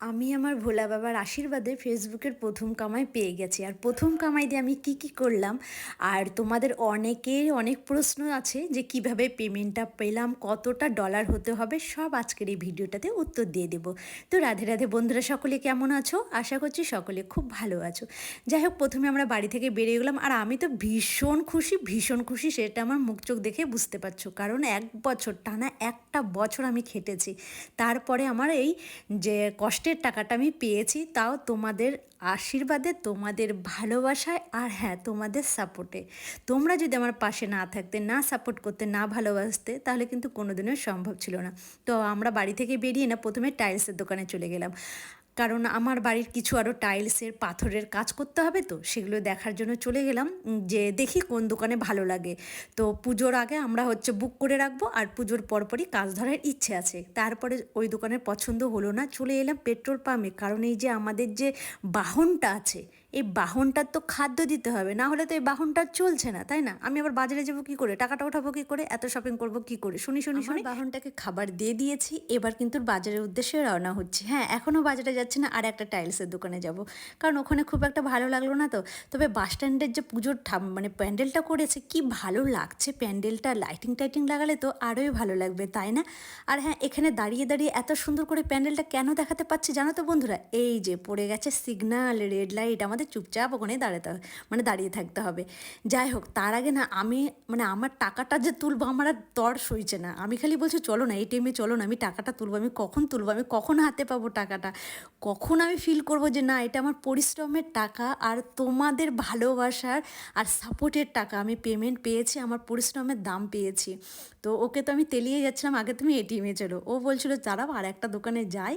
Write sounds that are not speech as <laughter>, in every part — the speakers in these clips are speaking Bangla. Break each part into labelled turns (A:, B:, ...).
A: আমি আমার ভোলা বাবার আশীর্বাদে ফেসবুকের প্রথম কামাই পেয়ে গেছি। আর প্রথম কামাই দিয়ে আমি কি কি করলাম? আর তোমাদের অনেকের অনেক প্রশ্ন আছে যে কীভাবে পেমেন্টটা পেলাম, কতটা ডলার হতে হবে, সব আজকের এই ভিডিওটাতে উত্তর দিয়ে দেব। তো রাধে রাধে, বন্ধুরা সকলে কেমন আছো? আশা করছি সকলে খুব ভালো আছো। যাই হোক, প্রথমে আমরা বাড়ি থেকে বেরিয়ে গেলাম। আর আমি তো ভীষণ খুশি ভীষণ খুশি, সেটা আমার মুখ চোখ দেখে বুঝতে পারছ। কারণ এক বছর, টানা একটা বছর আমি খেটেছি। তারপরে আমার এই যে কষ্ট কষ্টের টাকাটা আমি পেয়েছি, তাও তোমাদের আশীর্বাদে, তোমাদের ভালোবাসায় আর হ্যাঁ তোমাদের সাপোর্টে তোমরা যদি আমার পাশে না থাকতে, না সাপোর্ট করতে, না ভালোবাসতে, তাহলে কিন্তু কোনোদিনও সম্ভব ছিল না। তো আমরা বাড়ি থেকে বেরিয়ে না, প্রথমে টাইলসের দোকানে চলে গেলাম। কারণ আমার বাড়ির কিছু আরও টাইলসের পাথরের কাজ করতে হবে তো, সেগুলো দেখার জন্য চলে গেলাম যে দেখি কোন দোকানে ভালো লাগে। তো পুজোর আগে আমরা হচ্ছে বুক করে রাখব আর পুজোর পরপরই কাজ ধরার ইচ্ছে আছে। তারপরে ওই দোকানের পছন্দ হলো না, চলে এলাম পেট্রোল পাম্পে। কারণ এই যে আমাদের যে বাহনটা আছে এই বাহনটার তো খাদ্য দিতে হবে না হলে তো এই বাহনটা চলছে না তাই না? আমি আবার বাজারে যাব কি করে? টাকাটা উঠাবো কি করে? এত শপিং করব কি করে? শুনি শুনি শুনি। বাহনটাকে খাবার দিয়ে দিয়েছি এবার কিন্তু বাজারের উদ্দেশ্যে রওনা হচ্ছে। হ্যাঁ এখনও বাজারে যাচ্ছে না আর একটা টাইলসের দোকানে যাব। কারণ ওখানে খুব একটা ভালো লাগল না তো। তবে বাস স্ট্যান্ডের যে পুজোর মানে প্যান্ডেলটা করেছে কি ভালো লাগছে প্যান্ডেলটা লাইটিং টাইটিং লাগালে তো আরোই ভালো লাগবে তাই না? আর হ্যাঁ এখানে দাঁড়িয়ে দাঁড়িয়ে এত সুন্দর করে প্যান্ডেলটা কেন দেখাতে পাচ্ছি জানো তো বন্ধুরা? এই যে পড়ে গেছে সিগনাল রেড লাইট আমাদের চুপচাপ ওখানে দাঁড়াতে মানে দাঁড়িয়ে থাকতে হবে। যাই হোক, তার আগে না আমি মানে আমার টাকাটা যে তুলবো আমার আর দর সইছে না। আমি খালি বলছি, চলো না, এই টাইমে চলো না, আমি টাকাটা তুলবো, আমি কখন তুলবো, আমি কখন হাতে পাবো টাকাটা? কখন আমি ফিল করব যে না, এটা আমার পরিশ্রমের টাকা আর তোমাদের ভালোবাসার আর সাপোর্টের টাকা। আমি পেমেন্ট পেয়েছি, আমার পরিশ্রমের দাম পেয়েছি। তো ওকে তো আমি তেলিয়ে যাচ্ছিলাম, আগে তুমি এটিএমে চলো। ও বলছিল, দাঁড়াও, আর একটা দোকানে যাই,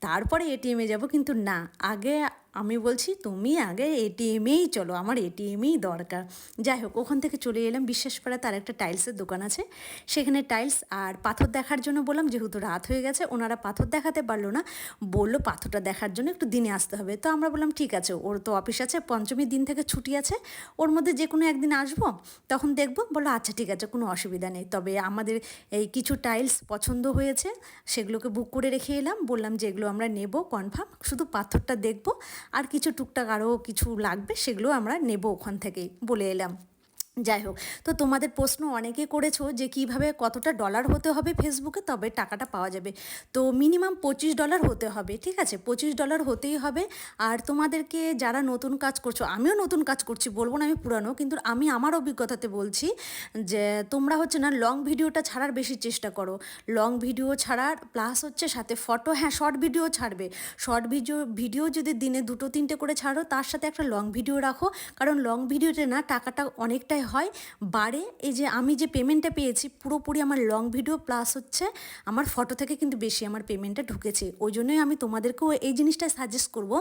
A: তারপরে এটিএমে যাব। কিন্তু না, আগে আমি বলছি, তুমি আগে এটিএমেই চলো, আমার এটিএমেই দরকার। যাই হোক, ওখান থেকে চলে এলাম। বিশ্বাসপাড়া তার একটা টাইলসের দোকান আছে। সেখানে টাইলস আর পাথর দেখার জন্য বললাম, যেহেতু রাত হয়ে গেছে, ওনারা পাথর দেখাতে পারল না। বলল, পাথরটা দেখার জন্য একটু দিনে আসতে হবে। তো আমরা বললাম, ঠিক আছে, ওর তো অফিস আছে, পঞ্চমীর দিন থেকে ছুটি আছে। ওর মধ্যে যে কোনো একদিন আসব, তখন দেখব। বলল আচ্ছা ঠিক আছে, কোনো অসুবিধা নেই। তবে আমাদের এই কিছু টাইলস পছন্দ হয়েছে, সেগুলোকে বুক করে রেখে এলাম। বললাম যে এগুলো আমরা নেব, কনফার্ম, শুধু পাথরটা দেখব আর কিছু টুকটাক আরও কিছু লাগবে সেগুলো আমরা নেব ওখান থেকেই বলে এলাম। যাই হোক, তো তোমাদের প্রশ্ন অনেকে করেছ যে কীভাবে কতটা ডলার হতে হবে ফেসবুকে তবে টাকাটা পাওয়া যাবে। তো মিনিমাম পঁচিশ ডলার হতে হবে, ঠিক আছে? পঁচিশ ডলার হতেই হবে। আর তোমাদেরকে যারা নতুন কাজ করছ, আমিও নতুন কাজ করছি, বলব না আমি পুরানো, কিন্তু আমি আমার অভিজ্ঞতাতে বলছি যে তোমরা হচ্ছে না লং ভিডিওটা ছাড়ার বেশি চেষ্টা করো। লং ভিডিও ছাড়ার প্লাস হচ্ছে সাথে ফটো হ্যাঁ শর্ট ভিডিও ছাড়বে। শর্ট ভিডিও ভিডিও যদি দিনে দুটো, তিনটে করে ছাড়ো, তার সাথে একটা লং ভিডিও রাখো। কারণ লং ভিডিওতে না টাকাটা অনেকটাই হয় বারে এই যে আমি যে পেমেন্টটা পেয়েছি, পুরোপুরি আমার লং ভিডিও প্লাস হচ্ছে আমার ফটো থেকে কিন্তু বেশি আমার পেমেন্টটা ঢুকেছে। ওই জন্যই আমি তোমাদেরকেও এই জিনিসটা সাজেস্ট করব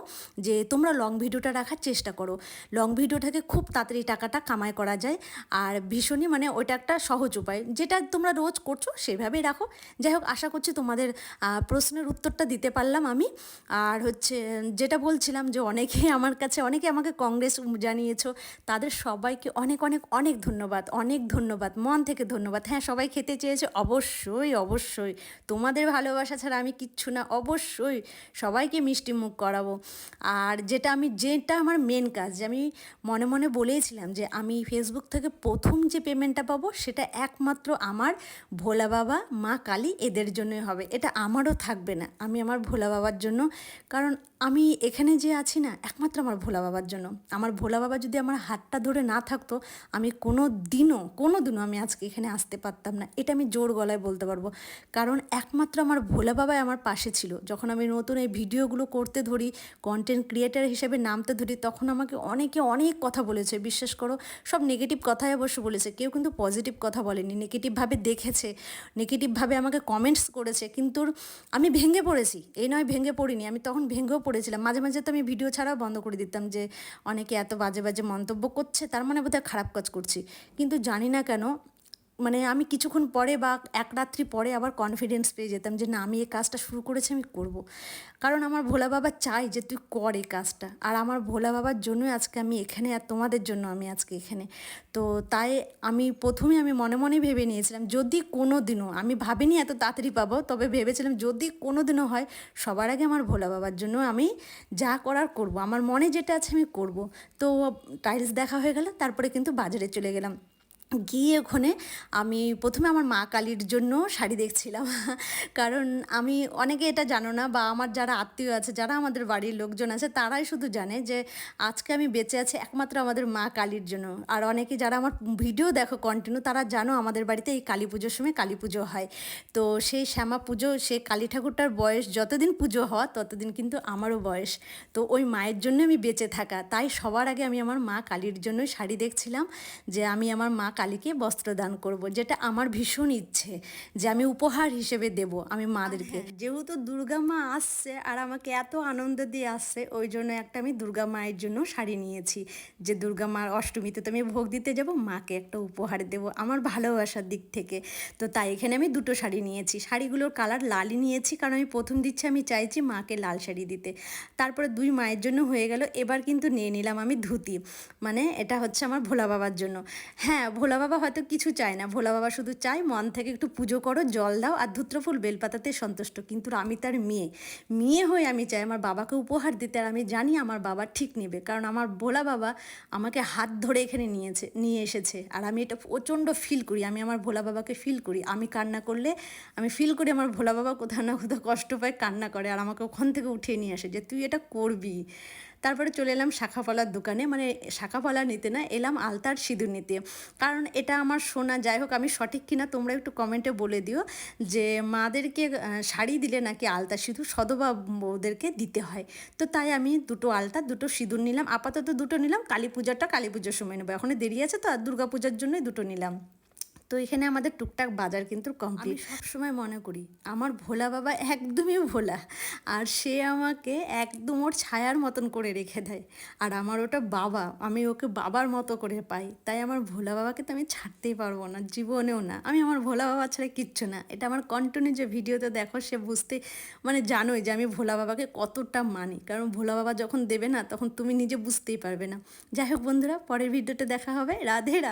A: যে তোমরা লং ভিডিওটা রাখার চেষ্টা করো। লং ভিডিও থেকে খুব তাড়াতাড়ি টাকাটা কামাই করা যায়। আর ভীষণই মানে ওইটা একটা সহজ উপায়। যেটা তোমরা রোজ করছ সেভাবেই রাখো। যাই হোক, আশা করছি তোমাদের প্রশ্নের উত্তরটা দিতে পারলাম আমি। আর হচ্ছে যেটা বলছিলাম যে অনেকে আমার কাছে অনেকে আমাকে কংগ্রেস জানিয়েছো। তাদের সবাইকে অনেক অনেক অনেক ধন্যবাদ অনেক ধন্যবাদ, মন থেকে ধন্যবাদ। হ্যাঁ সবাই খেতে চেয়েছে, অবশ্যই অবশ্যই। তোমাদের ভালোবাসা ছাড়া আমি কিচ্ছু না, অবশ্যই সবাইকে মিষ্টি মুখ করাবো। আর যেটা আমি, যেটা আমার মেন কাজ, যে আমি মনে মনে বলেইছিলাম যে আমি ফেসবুক থেকে প্রথম যে পেমেন্টটা পাবো, সেটা একমাত্র আমার ভোলা বাবা, মা কালী এদের জন্যই হবে। এটা আমারও থাকবে না, আমি আমার ভোলা বাবার জন্য। কারণ আমি এখানে যে আছি না, একমাত্র আমার ভোলা বাবার জন্য। আমার ভোলা বাবা যদি আমার হাতটা ধরে না থাকতো আমি কোনো দিনও কোনো দিনও আমি আজকে এখানে আসতে পারতাম না। এটা আমি জোর গলায় বলতে পারব। কারণ একমাত্র আমার ভোলা বাবাই আমার পাশে ছিল। যখন আমি নতুন এই ভিডিওগুলো করতে ধরি কন্টেন্ট ক্রিয়েটার হিসেবে নামতে ধরি, তখন আমাকে অনেকে অনেক কথা বলেছে। বিশ্বাস করো, সব নেগেটিভ কথাই অবশ্য বলেছে। কেউ কিন্তু পজিটিভ কথা বলেনি। নেগেটিভভাবে দেখেছে নেগেটিভভাবে আমাকে কমেন্টস করেছে। কিন্তু আমি ভেঙে পড়েছি। এই নয় ভেঙে পড়িনি। আমি তখন ভেঙেও পড়েছিলাম। মাঝে মাঝে তো আমি ভিডিও ছাড়াও বন্ধ করে দিতাম যে, অনেকে এত বাজে বাজে মন্তব্য করছে, তার মানে বোধহয় খারাপ কাজ করছি। কিন্তু জানি না কেন মানে আমি কিছুক্ষণ পরে বা এক রাত্রি পরে আবার কনফিডেন্স পেয়ে যেতাম যে না, আমি এই কাজটা শুরু করেছি, আমি করব। কারণ আমার ভোলা বাবা চাই যে তুই কর এই কাজটা। আর আমার ভোলা বাবার জন্যই আজকে আমি এখানে আর তোমাদের জন্য আমি আজকে এখানে। তো তাই আমি প্রথমে আমি মনে মনে ভেবে নিয়েছিলাম, যদি কোনো দিনও আমি ভাবিনি এত তাড়াতাড়ি পাবো, তবে ভেবেছিলাম যদি কোনো দিনও হয়, সবার আগে আমার ভোলা বাবার জন্য আমি যা করার করব। আমার মনে যেটা আছে আমি করব। তো টাইলস দেখা হয়ে গেল, তারপরে কিন্তু বাজারে চলে গেলাম। গিয়ে ওখানে আমি প্রথমে আমার মা কালীর জন্য শাড়ি দেখছিলাম। <laughs> কারণ আমি অনেকে এটা জানো না বা আমার যারা আত্মীয় আছে, যারা আমাদের বাড়ির লোকজন আছে, তারাই শুধু জানে যে আজকে আমি বেঁচে আছি একমাত্র আমাদের মা কালীর জন্য। আর অনেকে যারা আমার ভিডিও দেখো কন্টিনিউ তারা জানো আমাদের বাড়িতে এই কালী পুজোর সময় কালী পুজো হয়। তো সেই শ্যামা পুজো সে কালী ঠাকুরটার বয়স যতদিন পুজো হওয়া, ততদিন কিন্তু আমারও বয়স। তো ওই মায়ের জন্য আমি বেঁচে থাকা। তাই সবার আগে আমি আমার মা কালীর জন্যই শাড়ি দেখছিলাম যে আমি আমার মা কালীকে বস্ত্র দান করব, যেটা আমার ভীষণ ইচ্ছে, যে আমি উপহার হিসেবে দেব আমি মাদেরকে। যেহেতু দুর্গা মা আসছে আর আমাকে এত আনন্দ দিয়ে আসছে, ওই জন্য একটা আমি দুর্গা মায়ের জন্য শাড়ি নিয়েছি, যে দুর্গা মার অষ্টমীতে তো আমি ভোগ দিতে যাব, মাকে একটা উপহার দেব আমার ভালোবাসার দিক থেকে। তো তাই এখানে আমি দুটো শাড়ি নিয়েছি, শাড়িগুলোর কালার লালই নিয়েছি, কারণ আমি প্রথম দিচ্ছি আমি চাইছি মাকে লাল শাড়ি দিতে। তারপরে দুই মায়ের জন্য হয়ে গেল, এবার কিন্তু নিয়ে নিলাম আমি ধুতি মানে এটা হচ্ছে আমার ভোলা বাবার জন্য। হ্যাঁ ভোলা বাবা হয়তো কিছু চায় না। ভোলা বাবা শুধু চায়, মন থেকে একটু পুজো করো, জল দাও আর ধূত্রফুল বেলপাতাতে সন্তুষ্ট। কিন্তু আমি তার মেয়ে। মেয়ে হয়ে আমি চাই আমার বাবাকে উপহার দিতে আর আমি জানি আমার বাবা ঠিক নেবে। কারণ আমার ভোলা বাবা আমাকে হাত ধরে এখানে নিয়েছে, নিয়ে এসেছে। আর আমি এটা প্রচণ্ড ফিল করি, আমি আমার ভোলা বাবাকে ফিল করি। আমি কান্না করলে, আমি ফিল করি আমার ভোলা বাবা কোথাও না কোথাও কষ্ট পায়, কান্না করে আর আমাকে ওখান থেকে উঠিয়ে নিয়ে আসে যে, তুই এটা করবি। তারপরে চলে এলাম শাখাফলার দোকানে। মানে শাখাফলা নিতে না, এলাম আলতার সিঁদুর নিতে। কারণ এটা আমার শোনা যাই হোক আমি সঠিক কিনা তোমরা একটু কমেন্টে বলে দিও যে মাদেরকে শাড়ি দিলে নাকি আলতা সিঁদুর, সদবা বউদেরকে দিতে হয়। তো তাই আমি দুটো আলতা, দুটো সিঁদুর নিলাম। আপাতত দুটো নিলাম, কালী পূজাটা কালী পুজোর সময় নেব। এখন দেরি আছে তো, আর দুর্গা পূজার জন্যই দুটো নিলাম। তো এখানে আমাদের টুকটাক বাজার কিন্তু কমপ্লিট সবসময় মনে করি আমার ভোলা বাবা একদমই ভোলা আর সে আমাকে একদম ওর ছায়ার মতন করে রেখে দেয় আর আমার ওটা বাবা আমি ওকে বাবার মতো করে পাই তাই আমার ভোলা বাবাকে তো আমি ছাড়তেই পারব না জীবনেও না আমি আমার ভোলা বাবা ছাড়া কিচ্ছু না এটা আমার কন্টিনিউ যে ভিডিওতে দেখো সে বুঝতে মানে জানোই যে আমি ভোলা বাবাকে কতটা মানি কারণ ভোলা বাবা যখন দেবে না তখন তুমি নিজে বুঝতেই পারবে না যাই হোক বন্ধুরা পরের ভিডিওতে দেখা হবে রাধে রাধে।